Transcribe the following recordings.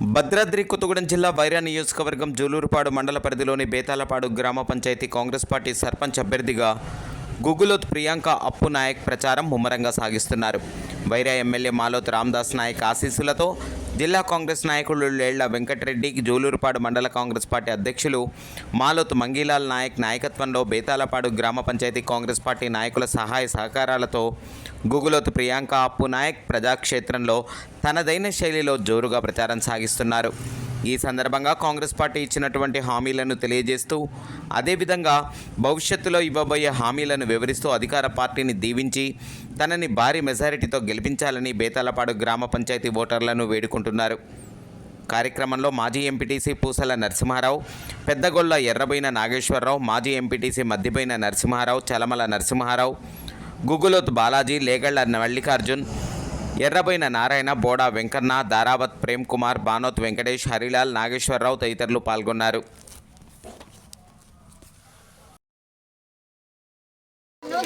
భద్రాద్రి కొత్తగూడెం జిల్లా వైరా నియోజకవర్గం జూలూరుపాడు మండల పరిధిలోని బేతాలపాడు గ్రామ పంచాయతీ కాంగ్రెస్ పార్టీ సర్పంచ్ అభ్యర్థిగా గుగులోత్ ప్రియాంక అప్పు నాయక్ ప్రచారం ముమ్మరంగా సాగిస్తున్నారు. వైరా ఎమ్మెల్యే మాలోత్ రామ్దాస్ నాయక్ ఆశీస్సులతో జిల్లా కాంగ్రెస్ నాయకులు లేళ్ళ వెంకటరెడ్డి జూలూరుపాడు మండల కాంగ్రెస్ పార్టీ అధ్యక్షులు మాలోత్ మంగీలాల్ నాయక్ నాయకత్వంలో బేతాలపాడు గ్రామ పంచాయతీ కాంగ్రెస్ పార్టీ నాయకుల సహాయ సహకారాలతో గుగులోత్ ప్రియాంక అప్పు నాయక్ ప్రజాక్షేత్రంలో తనదైన శైలిలో జోరుగా ప్రచారం సాగిస్తున్నారు. ఈ సందర్భంగా కాంగ్రెస్ పార్టీ ఇచ్చినటువంటి హామీలను తెలియజేస్తూ అదేవిధంగా భవిష్యత్తులో ఇవ్వబోయే హామీలను వివరిస్తూ అధికార పార్టీని దీవించి తనని భారీ మెజారిటీతో గెలిపించాలని బేతాలపాడు గ్రామ పంచాయతీ ఓటర్లను వేడుకుంటున్నారు. కార్యక్రమంలో మాజీ ఎంపీటీసీ పూసల నరసింహారావు పెద్దగొల్ల ఎర్రబోయిన నాగేశ్వరరావు మాజీ ఎంపీటీసీ మద్దిపోయిన నరసింహారావు చలమల నరసింహారావు గుగులోత్ బాలాజీ లేగళ్ళ మల్లికార్జున్ ఎర్రబోయిన నారాయణ బోడా వెంకన్న దారావత్ ప్రేమ్ కుమార్ బానోత్ వెంకటేష్ హరిలాల్ నాగేశ్వరరావు తదితరులు పాల్గొన్నారు.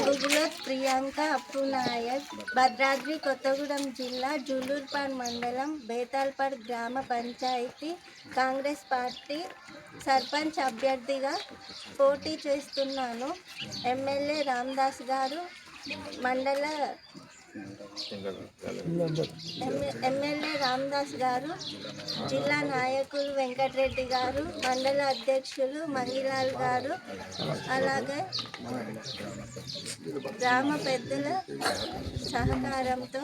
గుగులోత్ ప్రియాంక అప్పు నాయక్ భద్రాద్రి కొత్తగూడెం జిల్లా జూలూర్పాడ్ మండలం బేతాల్పాడ్ గ్రామ పంచాయతీ కాంగ్రెస్ పార్టీ సర్పంచ్ అభ్యర్థిగా పోటీ చేస్తున్నాను. ఎమ్మెల్యే రామ్దాస్ గారు మండల ఎమ్మెల్యే రామ్దాస్ గారు జిల్లా నాయకులు వెంకటరెడ్డి గారు మండల అధ్యక్షులు మంగిలాల్ గారు అలాగే గ్రామ పెద్దల సహకారంతో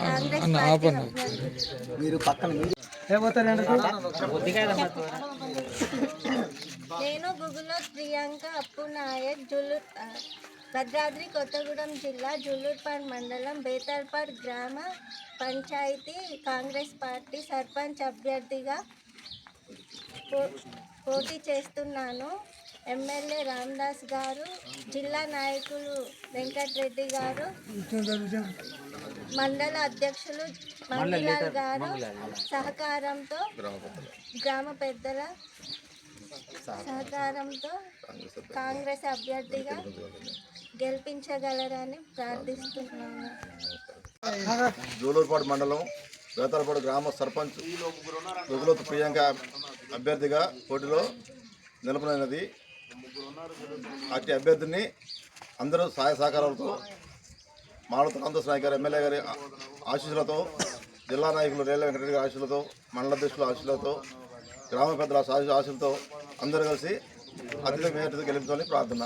కాంగ్రెస్ పార్టీ అభ్యర్థి. నేను గుగులో ప్రియాంక అప్పు నాయక్ ఆ, భద్రాద్రి కొత్తగూడెం జిల్లా జుల్లూర్పాడ్ మండలం బేతాల్పాడ్ గ్రామ పంచాయతీ కాంగ్రెస్ పార్టీ సర్పంచ్ అభ్యర్థిగా పో- పోటీ చేస్తున్నాను. ఎమ్మెల్యే రామదాస్ గారు జిల్లా నాయకులు వెంకటరెడ్డి గారు మండల అధ్యక్షులు మంగిలాల్ గారు సహకారంతో గ్రామ పెద్దల సహకారంతో కాంగ్రెస్ అభ్యర్థిగా గెలిపించగలరని ప్రార్థిస్తున్నాను జూలూరుపాడు మండలం వేతలపాడు గ్రామ సర్పంచ్ రఘులోతు ప్రియాంక అభ్యర్థిగా పోటీలో నిలబడినది అట్టి అభ్యర్థిని అందరూ సహాయ సహకారాలతో మాలత రామదాస్ నాయక్ గారు ఎమ్మెల్యే గారి ఆశీస్సులతో జిల్లా నాయకులు రేల వెంకటరెడ్డి గారి ఆశీస్సులతో మండల అధ్యక్షుల ఆశీస్సులతో గ్రామ పెద్దల ఆశీ- ఆశీస్సులతో అందరూ కలిసి అత్యధిక మేరతో గెలిపించాలని ప్రార్థన.